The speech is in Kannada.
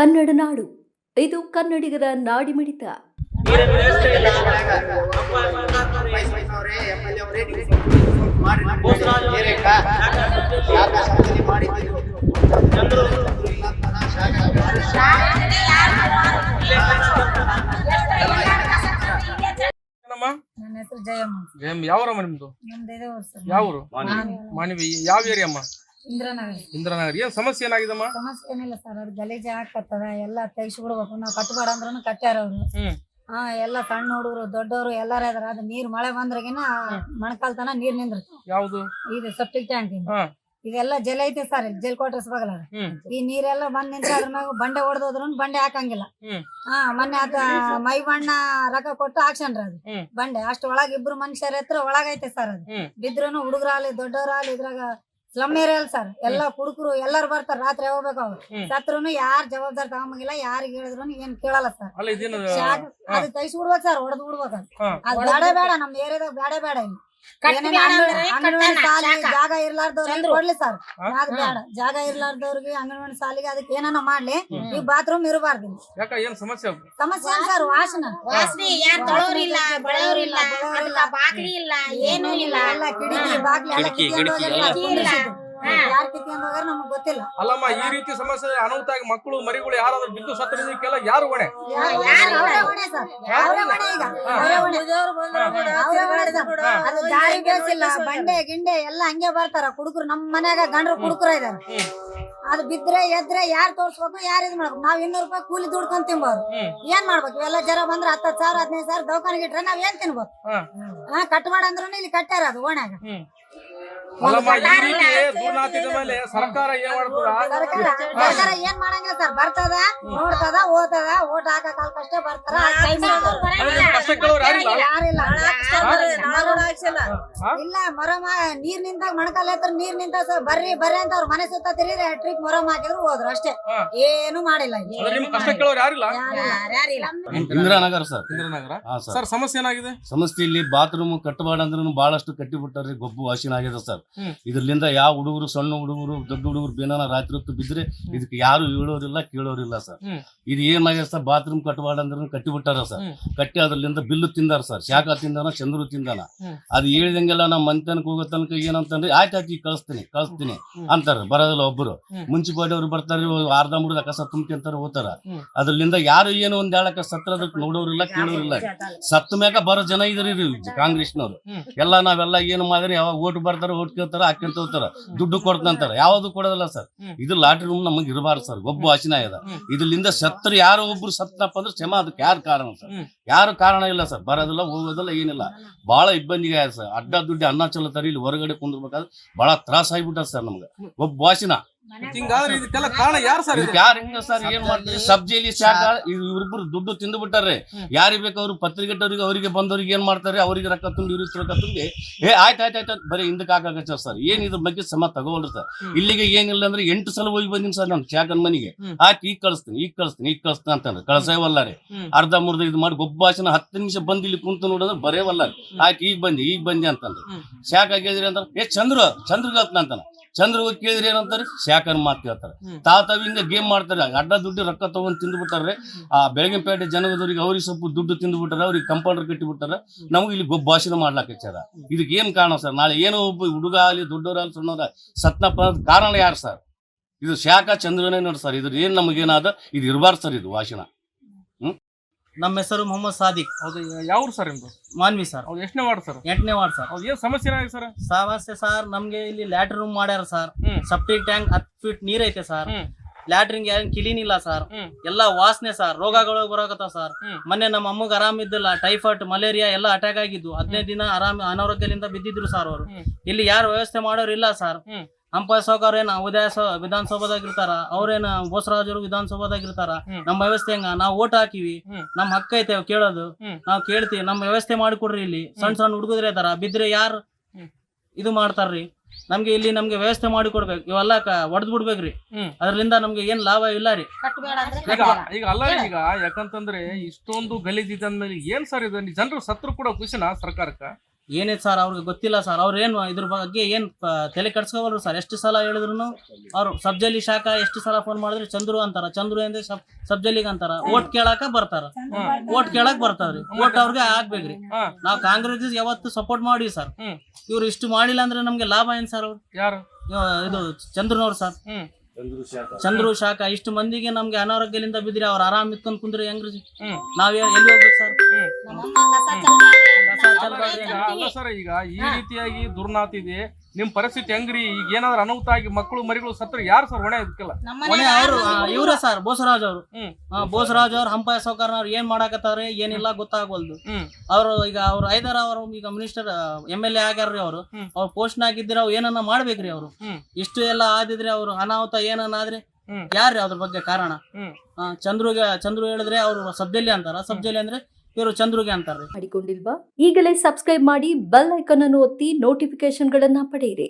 ಕನ್ನಡ ನಾಡು. ಇದು ಕನ್ನಡಿಗರ ನಾಡಿಮಿಡಿತ ನನ್ನ ಹೆಸರು ಜಯಮ್ಮ. ಜಯಮ್ಮ. ಯಾವ ನಿಮ್ದು? ನಮ್ದು ಇದೇ ಊರು ಸರ್. ಯಾವ ಊರು ಮಾನವಿ. ಯಾವ ಏರಿಯಾ ಅಮ್ಮ ಇಂದ್ರನಗರ. ಇಂದ್ರನಗರ್. ಏನ್ ಸಮಸ್ಯೆ ಏನಾಗಿದಮ್ಮ ಸಮಸ್ಯೆ ಏನಿಲ್ಲ ಸರ್ ಅದು ಗಲೀಜ್ ಹಾಕತ್ತದ ಎಲ್ಲ ತೆಗಿಸಿ ಬಿಡ್ಬೇಕು ನಾವು ಕಟ್ಟಬೇಡ ಅಂದ್ರೂ ಕಟ್ಟ್ಯಾರ ಅವ್ರು. ಹ್ಮ್. ಹಾ ಎಲ್ಲ ಸಣ್ಣ ಹುಡುಗರು ದೊಡ್ಡವರು ಎಲ್ಲಾರ ಇದಾರ. ಅದು ನೀರ್ ಮಳೆ ಬಂದ್ರಗಿನ ಮಣಕಾಲ್ ತನ ನೀರ್ ನಿಂದ್ರ ಯಾವ್ದು? ಇದು ಸೆಪ್ಟಿಕ್ ಟ್ಯಾಂಕ್ ಹಾ. ಇದೆಲ್ಲ ಜಲ ಐತೆ ಸರ್ ಜಲ್ ಕ್ವಾರ್ಟರ್ಸ್ ಬಗಲ ಹ್ಮ್. ಈ ನೀರೆಲ್ಲ ಬಂದ್ ನಿಂತ್ರ ಅದ್ರ ಮ್ಯಾಗ ಬಂಡೆ ಹೊಡೆದೋದ್ರು ಬಂಡೆ ಹಾಕಂಗಿಲ್ಲ. ಹ್ಮ್. ಹಾ ಮೊನ್ನೆ ಅದ ಮೈ ಬಣ್ಣ ರೊಕ್ಕ ಕೊಟ್ಟು ಹಾಕ್ಸನ್ರ ಅದು. ಹ್ಮ್. ಬಂಡೆ ಅಷ್ಟು ಒಳಗ ಇಬ್ರು ಮನುಷ್ಯರ ಹತ್ರ ಒಳಗೈತೆ ಸರ್ ಅದು. ಹ್ಮ್. ಬಿದ್ರುನು ಹುಡುಗರಾಗ್ಲಿ ದೊಡ್ಡವರಾಗ್ಲಿ ಇದ್ರಾಗ ಸ್ಲಮ್ ಏರಿಯಲ್ ಸರ್. ಎಲ್ಲಾ ಕುಡುಕರು ಎಲ್ಲಾರು ಬರ್ತಾರ. ರಾತ್ರಿ ಹೋಗ್ಬೇಕು ಅವ್ರು. ಸತ್ರನು ಯಾರ್ ಜವಾಬ್ದಾರಿ ತಗೊಂಬಂಗಿಲ್ಲ ಯಾರಿಗ್ ಹೇಳಿದ್ರು ಏನ್ ಕೇಳಲ್ಲ ಸರ್. ಅಲ್ಲ ಇದೇನು ಶಾಕ್ ಅದು ತೈಸ್ ಬಿಡ್ಬೇಕು ಸರ್ ಹೊಡೆದ್ ಬಿಡ್ಬೇಕು ಅದು. ಬೇಡ ಬೇಡ ನಮ್ ಏರಿಯಾದಾಗ ಬೇಡ ಬೇಡ ಇಲ್ಲಿ. ಅಂಗನವಾಡಿ ಸಾಲಿ ಜಾಗ ಇರ್ಲಾರ್ದವ್ರಿಗೆ ಕೊಡ್ಲಿ ಸರ್? ಬೇಡ ಜಾಗ ಇರ್ಲಾರ್ದವ್ರಿಗೆ ಅಂಗನವಾಡಿ ಸಾಲಿಗೆ ಅದಕ್ಕೆ ಏನಾನ ಮಾಡ್ಲಿ. ಈ ಬಾತ್ರೂಮ್ ಇರಬಾರ್ದು ಇಲ್ಲಿ. ಯಾಕ ಏನ್ ಸಮಸ್ಯೆ ಸಮಸ್ಯೆ ಏನ್ ಸರ್? ವಾಸನ. ವಾಸನೆ ಯಾರ್ ತೊಳೋರಿಲ್ಲ ಬಳೋರಿಲ್ಲ ಇಲ್ಲ ಏನೂ ಇಲ್ಲ. ಎಲ್ಲ ಕಿಟಕಿ ಬಾಗ್ಲಿ ಎಲ್ಲ ಎಲ್ಲ ಕಿಟಕಿ ಇಲ್ಲ. ಕುಂದ್ರಿಸಿದ್ದು. ಯಾರ್ ಕಿತ್ಕೊಂಡ್ ಹೋಗ್ಯಾರ ನಮಗ್ ಗೊತ್ತಿಲ್ಲ. ಅಲ್ಲಮ್ಮ ಈ ರೀತಿ ಸಮಸ್ಯೆ ಅನಾಹುತ ಆಗಿ ಮಕ್ಕಳು ಮರಿಗಳು ಯಾರಾದ್ರೂ ಬಿದ್ದು ಸತ್ತರಿದಕ್ಕೆಲ್ಲ ಯಾರು ಹೊಣೆ? ಯಾರು ಯಾರು ಹೊಣೆ? ಸರ್. ಅವ್ರೇ ಹೊಣೆ? ಈಗ. ಅವ್ರೇ ಹೊಣೆ. ಅವ್ರೇ ಹೊಣೆ ಸರ್. ಅದು ದಾರಿ ಬೇಸಿಲ್ಲ ಬಂಡೆ ಗಿಂಡೆ ಎಲ್ಲ ಹಂಗೆ ಬರ್ತಾರ. ಕುಡುಕರು ನಮ್ ಮನ್ಯಾಗ ಗಂಡ್ರು ಕುಡುಕರ ಇದಾರ. ಅದು ಬಿದ್ರೆ ಎದ್ರೆ ಯಾರ್ ತೋರ್ಸ್ಬೇಕು ಯಾರು ಇದ್ ಮಾಡ್ಬೇಕು? ನಾವ್ ಇನ್ನೂರು ರೂಪಾಯಿ ಕೂಲಿ ದುಡ್ಕೊಂಡ್ ತಿನ್ಬೋದು. ಹ್ಮ್. ಏನ್ ಮಾಡ್ಬೇಕು? ಇವೆಲ್ಲ ಜರ ಬಂದ್ರೆ ಹತ್ತು ಸಾವಿರ ಹದಿನೈದು ಸಾವಿರ ದವಾಖಾನೆಗೆ ಇಟ್ರೆ ನಾವ್ ಏನ್ ತಿನ್ಬೇಕು ಹಾ. ಹಾ ಕಟ್ಮಾಡ ಅಂದ್ರೂ ಇಲ್ಲಿ ಕಟ್ಟಾರ ಅದು ಓಣ್ಯಾಗ. ಹ್ಮ್. ಅಲ್ಲಮ್ಮ ಈ ರೀತಿ ದುರ್ನಾತಿದ ಮೇಲೆ ಸರ್ಕಾರ ಏನ್ ಸರ್ಕಾರ ಸರ್ಕಾರ ಏನ್ ಮಾಡಂಗಿಲ್ಲ ಸರ್ ಬರ್ತದ ನೋಡ್ತದ ಓದ್ತದ ಓಟ್ ಹಾಕಕ್ ಕಷ್ಟ ಬರ್ತಾರ ಹಾ? ಇಲ್ಲ ಮೊರಮ ನೀರ್ ನಿಂತಾಗ ಮಣಕಾಲ ಹತ್ರ ನೀರ್ ನಿಂತ ಬರ್ರಿ ಬರ್ರಿ ಅಂತ ಅವ್ರ ಮನೆ ಸುತ್ತ ತಿರಿದ್ರೆ ಟ್ರಿಪ್ ಮೊರಮ್ ಹಾಕಿದ್ರು ಹೋದ್ರು ಅಷ್ಟೇ. ಏನು ಮಾಡಿಲ್ಲ Indiranagar sir. Indranagar? Sir. Sir ಸಮಸ್ಯೆ ಏನಾಗಿದೆ? ಸಮಸ್ಯೆ ಇಲ್ಲಿ ಬಾತ್ರೂಮ್ ಕಟ್ಟಬಾರ್ದು ಅಂದ್ರೂ ಬಹಳಷ್ಟು ಕಟ್ಟಿಬಿಟ್ಟಾರ್ರಿ ಗೊಬ್ಬು ವಾಸಿನ ಆಗಿದೆ ಸರ್. ಇದ್ರಿಂದ ಯಾವ ಹುಡುಗರು ಸಣ್ಣ ಹುಡುಗರು ದೊಡ್ಡ ಹುಡುಗರು ಬೇನಾನ ರಾತ್ರಿ ಹೊತ್ತು ಬಿದ್ರೆ ಇದಕ್ಕೆ ಯಾರು ಹೇಳೋರಿಲ್ಲ ಕೇಳೋರಿಲ್ಲ ಸರ್. ಇದು ಏನಾಗಿದೆ ಸರ್ ಬಾತ್ರೂಮ್ ಕಟ್ಟಬಾರ್ದು ಅಂದ್ರೂ ಕಟ್ಟಿಬಿಟ್ಟಾರ ಸರ್. ಕಟ್ಟಿ ಅದ್ರಲ್ಲಿಂದ ಬಿಲ್ಲು ತಿಂದಾರ ಸರ್. ಶಾಖ ತಿಂದಾನ ಚಂದ್ರು ತಿಂದಾನ. ಅದು ಹೇಳಿದಂಗೆಲ್ಲ ನಮ್ಮ ಮಂತನಕ್ಕೆ ಹೋಗೋ ತನಕ ಏನಂತಂದ್ರೆ ಆಯ್ತು ಆಯ್ತು ಈಗ ಕಳಿಸ್ತೀನಿ ಕಳಿಸ್ತೀನಿ ಅಂತಾರೆ. ಬರೋದಿಲ್ಲ ಒಬ್ಬರು ಹ್ಮ್. ಮುನ್ಸಿಪಾಲಿಟಿ ಅವ್ರು ಬರ್ತಾರೆ ಅರ್ಧ ಮುರ್ದ ಕಸ ತುಂಬ್ಕೊಂತಾರ ಹೋಗ್ತಾರ. ಅದ್ರಲ್ಲಿಂದ ಯಾರು ಏನು ಒಂದ್ ಹೇಳಕ್ಕ ಸತ್ರ ಅದಕ್ಕೆ ನೋಡೋರಿಲ್ಲ ಕೇಳೋರಿಲ್ಲ. ಸತ್ತ ಮ್ಯಾಗ ಬರೋ ಜನ ಇದ್ರಿ ಕಾಂಗ್ರೆಸ್ನವ್ರು. ಎಲ್ಲ ನಾವೆಲ್ಲ ಏನು ಮಾಡಿದ್ರೆ ಯಾವಾಗ ಓಟ್ ಬರ್ತಾರೆ ಓಟ್ ಕೇಳ್ತಾರ ಹಾಕ್ಯಂತ ಹೋಗ್ತಾರ. ದುಡ್ಡು ಕೊಡ್ತಂತಾರೆ ಯಾವ್ದು ಕೊಡೋದಿಲ್ಲ ಸರ್. ಇದು ಲಾಟ್ರಿ ರೂಮ್ ನಮಗೆ ಇರಬಾರ್ದು ಸರ್. ಒಬ್ಬ ವಾಸಿನ ಇದೆ ಹ್ಮ್. ಇದ್ರಲಿಂದ ಸತ್ರ ಯಾರೋ ಒಬ್ರು ಸತ್ತನಪ್ಪ ಅಂದ್ರೆ ಕ್ಷಮ ಅದಕ್ಕೆ ಯಾರು ಕಾರಣ ಸರ್? ಯಾರು ಕಾರಣ ಇಲ್ಲ ಸರ್. ಬರೋದಿಲ್ಲ ಹೋಗೋದಿಲ್ಲ ಏನಿಲ್ಲ. ಬಹಳ ಇಬ್ಬಂದಿಗೆ ಸರ್. ಅಡ್ಡ ದುಡ್ಡು ಅನ್ನ ಚಲತಾರೆ ಇಲ್ಲಿ ಹೊರಗಡೆ ಕುಂದ್ರಬೇಕಾದ್ರೆ ಬಹಳ ತ್ರಾಸ ಆಗ್ಬಿಟ್ಟ ಸರ್ ನಮ್ಗೆ. ಒಬ್ಬ ವಾಸಿನ ಹಿಂಗಾದ್ರೆ ಇದಕ್ಕೆಲ್ಲ ಕಾರಣ ಯಾರು ಸರ್ ಇದಕ್ಕೆ ಯಾರು ಹಿಂಗ ಸರ್? ಏನ್ ಮಾಡ್ತಾರೆ? ಸಬ್ಜಿಲಿ ಶಾಖ ಇವ್ರಿಬ್ರು ದುಡ್ಡು ತಿಂದು ಬಿಟ್ಟಾರೆ ಯಾರಿ ಯಾರಿಗೆ ಬೇಕು ಅವ್ರು ಪತ್ರಿಕೆಟ್ಟವ್ರಿಗೆ ಅವರಿಗೆ ಬಂದವ್ರಿಗೆ ಏನ್ ಮಾಡ್ತಾರೆ? ಅವರಿಗೆ ರೊಕ್ಕ ತುಂಬಿ ಇವ್ರಿಗೆ ರೊಕ್ಕ ತುಂಬಿ. ಏ ಆಯ್ತು ಆಯ್ತು ಆಯ್ತು ಬರೀ ಹಿಂದಕ್ಕೆ ಹಾಕಾಕತ್ತಾರ ಸರ್. ಏನ್ ಇದ್ರ ಬಗ್ಗೆ ಸಮ ತಗೋಲ್ರಿ ಸರ್. ಇಲ್ಲಿಗೆ ಏನಿಲ್ಲ ಅಂದ್ರೆ ಎಂಟು ಸಲ ಹೋಗಿ ಬಂದಿನಿ ಸರ್ ನಾನು ಶಾಖನ್ ಮನೆಗೆ. ಆಯ್ತು ಈಗ ಕಳಿಸ್ತೀನಿ ಈಗ ಕಳಿಸ್ತೀನಿ ಈಗ ಕಳಿಸ್ತೀನಿ ಅಂತಂದ್ರೆ. ಕಳ್ಸೇವಲ್ಲ ರೀ ಅರ್ಧ ಮುರ್ಧ ಇದು ಮಾಡಿ ಗೊಬ್ಬ ಭಾಷಣ ಹತ್ತು ನಿಮಿಷ ಬಂದು ಇಲ್ಲಿ ಕುಂತು ನೋಡಿದ್ರೆ ಬರೇವಲ್ಲ ಆಯ್ತು ಈಗ ಬಂದಿ ಈಗ ಬಂದಿ ಅಂತಂದ್ರೆ. ಶಾಖ ಆಗಿದ್ರಿ ಅಂತ ಏ ಚಂದ್ರ ಚಂದ್ರಗ ಅಂತಾನ ಚಂದ್ರ ಹೋಗಿ ಕೇಳಿದ್ರಿ ಏನಂತಾರೆ? ಶಾಖನ್ ಮಾತು ಹೇಳ್ತಾರೆ ತಾತವಿಂದ ತಾವ್ ತಾವ್ ಗೇಮ್ ಮಾಡ್ತಾರೆ. ಅಡ್ಡ ದುಡ್ಡು ರೊಕ್ಕ ತಗೊಂಡ್ ತಿಂದು ಬಿಟ್ಟಾರೆ ಆ ಬೆಳಗಿನ ಪೇಟೆ ಜನಗದವ್ರಿಗೆ ಅವ್ರಿಗೆ ಸ್ವಲ್ಪ ದುಡ್ಡು ತಿಂದು ಬಿಟ್ಟಾರೆ ಅವ್ರಿಗೆ ಕಂಪೌಂಡರ್ ಕಟ್ಟಿ ಬಿಟ್ಟಾರೆ ನಮ್ಗೆ ಇಲ್ಲಿ ಗೊಬ್ಬ ಭಾಷಣ ಮಾಡ್ಲಾಕ ಹಚ್ಚಾರ ಇದಕ್ಕೆ ಏನ್ ಕಾರಣ ಸರ್? ನಾಳೆ ಏನೋ ಒಬ್ಬ ಹುಡುಗ ಆಗಲಿ ದೊಡ್ಡವರಾಗಲಿ ಸಣ್ಣವ್ರ ಸತ್ನಪ್ಪ ಕಾರಣ ಯಾರು ಸರ್? ಇದು ಶಾಖ ಚಂದ್ರನೇ ನೋಡಿ ಸರ್. ಇದ್ರ ಏನ್ ನಮಗೇನಾದ? ಇದು ಇರಬಾರ್ದು ಸರ್ ಇದು ವಾಸನ ನಮ್ಮ ಹೆಸರು ಮೊಹಮ್ಮದ್ ಸಾದಿಕ್. ಹೌದು ಯಾವ್ರು ಸರ್ ನಿಮ್ದು? ಮಾನ್ವಿ ಸರ್. ಹೌದು ಎಷ್ಟನೇ ವಾರ್ಡ್ ಸರ್? ಎಂಟನೇ ವಾರ್ಡ್ ಸರ್. ಹೌದು ಏನು ಸಮಸ್ಯೆ ಏನಾಗಿದೆ ಸರ್? ಸಮಸ್ಯೆ ಸರ್ ನಮ್ಗೆ ಇಲ್ಲಿ ಲ್ಯಾಟ್ರಿನ್ ರೂಮ್ ಮಾಡ್ಯಾರ ಸರ್. ಹ್ಮ್. ಸಪ್ಟಿಕ್ ಟ್ಯಾಂಕ್ ಹತ್ತು ಫೀಟ್ ನೀರ್ ಐತೆ ಸರ್. ಹ್ಮ್. ಲ್ಯಾಟ್ರಿನ್ ಏನ್ ಕ್ಲೀನ್ ಇಲ್ಲ ಸರ್. ಹ್ಮ್. ಎಲ್ಲಾ ವಾಸನೆ ಸರ್ ರೋಗಗಳು ಬರಕತ್ತ ಸರ್. ಹ್ಮ್. ಮೊನ್ನೆ ನಮ್ಮ ಅಮ್ಮಗ್ ಆರಾಮ್ ಇದ್ದಿಲ್ಲ ಟೈಫಾಯ್ಡ್ ಮಲೇರಿಯಾ ಎಲ್ಲ ಅಟ್ಯಾಕ್ ಆಗಿದ್ದು ಹದಿನೈದು ದಿನ ಆರಾಮ್ ಅನಾರೋಗ್ಯದಿಂದ ಬಿದ್ದಿದ್ರು ಸರ್ ಅವರು. ಹ್ಮ್. ಇಲ್ಲಿ ಯಾರು ವ್ಯವಸ್ಥೆ ಮಾಡೋರು ಇಲ್ಲ ಸರ್. ಹ್ಮ್. ಸೌಕರ್ ಏನ ಉದಯ ವಿಧಾನಸೌಧದಾಗಿರ್ತಾರ ಅವ್ರೇನ ಬೋಸರಾಜರು ವಿಧಾನಸೌಧದಾಗಿರ್ತಾರ. ನಮ್ಮ ವ್ಯವಸ್ಥೆ ಹೆಂಗ? ನಾವು ಓಟ್ ಹಾಕಿವಿ. ನಮ್ಮ ನಮ್ ಹಕ್ಕ ಐತೆ ಕೇಳೋದು. ನಾವು ಕೇಳ್ತೀವಿ ನಮ್ಮ ವ್ಯವಸ್ಥೆ ಮಾಡಿಕೊಡ್ರಿ ಇಲ್ಲಿ. ಸಣ್ಣ ಸಣ್ಣ ಹುಡುಗದ್ರೆ ಇದಾರ ಬಿದ್ರೆ ಯಾರು ಇದು ಮಾಡ್ತಾರ್ರಿ? ನಮ್ಗೆ ಇಲ್ಲಿ ನಮ್ಗೆ ವ್ಯವಸ್ಥೆ ಮಾಡಿ ಕೊಡ್ಬೇಕು ಇವೆಲ್ಲ ಒಡೆದ್ ಬಿಡ್ಬೇಕ್ರಿ. ಹ್ಮ್. ಅದರಿಂದ ನಮ್ಗೆ ಏನ್ ಲಾಭ ಇಲ್ಲ ರೀ. ಈಗ ಈಗ ಅಲ್ಲ ಈಗ ಯಾಕಂತಂದ್ರೆ ಇಷ್ಟೊಂದು ಗಲೀಜ್ ಇದೆ ಅಂದ್ಮೇಲೆ ಏನ್ ಸರ್ ಇದು? ಜನರು ಸತ್ರು ಕೂಡ ಖುಷಿನ ಸರ್ಕಾರಕ್ಕ? ಏನಿದೆ ಸರ್ ಅವ್ರಿಗೆ ಗೊತ್ತಿಲ್ಲ ಸರ್ ಅವ್ರು ಏನು ಇದ್ರ ಬಗ್ಗೆ ಏನು ತಲೆ ಕಟ್ಸ್ಕೋವಲ್ರು ಸರ್ ಎಷ್ಟು ಸಲ ಹೇಳಿದ್ರು ಅವ್ರು ಸಬ್ಜಲಿ ಶಾಖ ಎಷ್ಟು ಸಲ ಫೋನ್ ಮಾಡಿದ್ರೆ ಚಂದ್ರು ಅಂತಾರ. ಚಂದ್ರು ಅಂದ್ರೆ ಸಬ್ ಸಬ್ಜಲಿಗ್ ಅಂತಾರ. ಓಟ್ ಕೇಳಾಕ ಬರ್ತಾರ. ಓಟ್ ಕೇಳಕ್ ಬರ್ತಾವ್ರಿ. ಓಟ್ ಅವ್ರಿಗೆ ಆಗ್ಬೇಕ್ರಿ. ನಾವ್ ಕಾಂಗ್ರೆಸ್ ಯಾವತ್ತು ಸಪೋರ್ಟ್ ಮಾಡಿ ಸರ್. ಇವ್ರು ಇಷ್ಟು ಮಾಡಿಲ್ಲ ಅಂದ್ರೆ ನಮ್ಗೆ ಲಾಭ ಏನ್ ಸರ್ ಅವ್ರು? ಯಾರು? ಇದು ಚಂದ್ರನವ್ರು ಸರ್ ಚಂದ್ರು ಶಾಖ. ಇಷ್ಟು ಮಂದಿಗೆ ನಮ್ಗೆ ಅನಾರೋಗ್ಯದಿಂದ ಬಿದ್ರಿ ಅವ್ರು ಆರಾಮ್ ಇತ್ತು ಕುಂದ್ರೆ ಹೆಂಗ್ರಿ ನಾವ್ ಏನ್- ಎಲ್ಲಿ ಹೋಗ್ಬೇಕು ಸರ್ ಸರ್ ಈಗ ಈ ರೀತಿಯಾಗಿ ದುರ್ನಾತ ಇದೆ. ನಿಮ್ ಪರಿಸ್ಥಿತಿ ಹೆಂಗ್ರಿ? ಈಗ ಏನಾದ್ರೂ ಅನಾಹುತ ಆಗಿ ಮಕ್ಕಳು ಮರಿಗಳು ಸತ್ರ ಯಾರು ಸರ್ ಹೊಣೆ ಇದಕ್ಕೆಲ್ಲ ಅವರು ಇವ್ರೆ ಸರ್ ಬೋಸರಾಜ್ ಅವರು. ಬೋಸರಾಜ್ ಅವ್ರ ಹಂಪಾಯ ಸೌಕರ್ಯ ಏನ್ ಮಾಡಾಕತ್ತಾರೆ ಏನಿಲ್ಲ ಗೊತ್ತಾಗವಲ್ದು. ಅವರು ಈಗ ಅವ್ರ ಐದಾರ ಅವರು ಈಗ ಮಿನಿಸ್ಟರ್ ಎಂ ಎಲ್ ಎ ಆಗ್ಯಾರ್ರಿ ಅವರು. ಅವ್ರ ಪೋಸ್ಟ್ ನಾಗಿದ್ರೆ ಅವ್ರು ಏನನ್ನ ಮಾಡ್ಬೇಕ್ರಿ ಅವರು? ಇಷ್ಟು ಎಲ್ಲ ಆದಿದ್ರೆ ಅವ್ರು ಅನಾಹುತ ಏನನ್ನ ಆದ್ರೆ. ಯಾರ್ರಿ ಅದ್ರ ಬಗ್ಗೆ ಕಾರಣ? ಚಂದ್ರುಗೆ ಚಂದ್ರು ಹೇಳಿದ್ರೆ ಅವ್ರು ಸಬ್ಜೆಲಿ ಅಂತಾರ. ಸಬ್ಜಲಿ ಅಂದ್ರೆ ಇವರು ಚಂದ್ರುಗೆ ಅಂತಾರೆ ಮಾಡಿಕೊಂಡಿಲ್ವಾ? ಈಗಲೇ ಸಬ್ಸ್ಕ್ರೈಬ್ ಮಾಡಿ ಬೆಲ್ ಐಕಾನ್ ಅನ್ನು ಒತ್ತಿ ನೋಟಿಫಿಕೇಶನ್ಗಳನ್ನ ಪಡೆಯಿರಿ.